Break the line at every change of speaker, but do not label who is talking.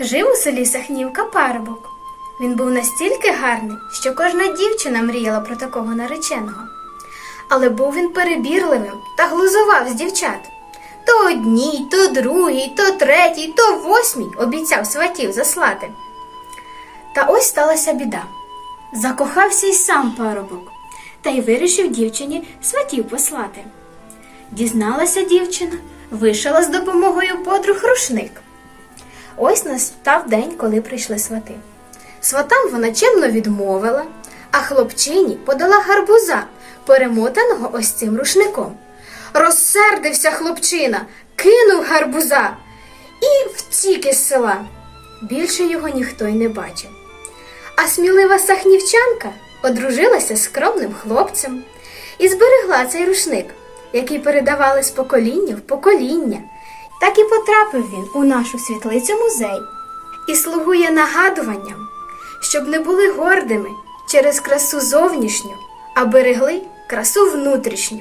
Жив у селі Сахнівка парубок. Він був настільки гарний, що кожна дівчина мріяла про такого нареченого. Але був він перебірливим та глузував з дівчат. То одній, то другій, то третій, то восьмій обіцяв сватів заслати. Та ось сталася біда. Закохався й сам парубок, та й вирішив дівчині сватів послати. Дізналася дівчина, вишила з допомогою подруг рушник. Ось настав день, коли прийшли свати. Сватам вона чемно відмовила, а хлопчині подала гарбуза, перемотаного ось цим рушником. Розсердився хлопчина, кинув гарбуза і втік із села. Більше його ніхто й не бачив. А смілива сахнівчанка одружилася з скромним хлопцем і зберегла цей рушник, який передавали з покоління в покоління. Так і потрапив він у нашу світлицю музей і слугує нагадуванням, щоб не були гордими через красу зовнішню, а берегли красу внутрішню.